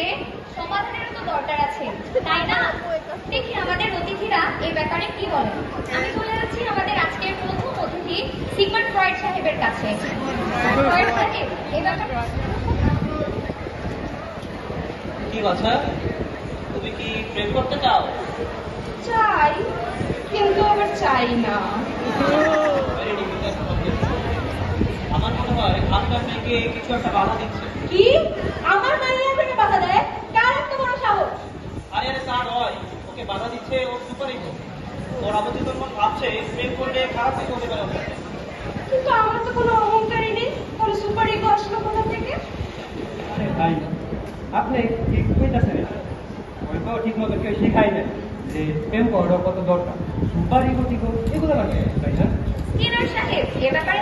ক্ষেত্রে সমাধানেরও তো দরকার আছে। তাই না? দেখি আমাদের অতিথিরা এই ব্যাপারে কি বলে। আমি চলে যাচ্ছি আমাদের আজকের প্রথম অতিথি সিগমান ফ্রয়েড সাহেবের কাছে। কি কথা? তুমি কি প্রেম করতে চাও? চাই কিন্তু আবার চাই না। আমার মনে হয় আপনার মেয়েকে কিছু একটা বাধা দিচ্ছে। কি? আমার ওকে বাধা দিচ্ছে ওর সুপার ইগো ওর অবচেতন মন ভাবছে প্রেম করলে খারাপ কিছু হতে পারে। কিন্তু আমার তো কোনো অহংকারই নেই। তাহলে সুপার ইগো আসলো কোথা থেকে? আরে ভাই আপনি ঠিক কইতাছেন? এটা ওই তো ঠিক মতো কেউ শেখাই না যে প্রেম করাটা কত দরকার। সুপার ইগো টিগো এগুলো লাগে তাই না? স্কিনার সাহেব এ ব্যাপারে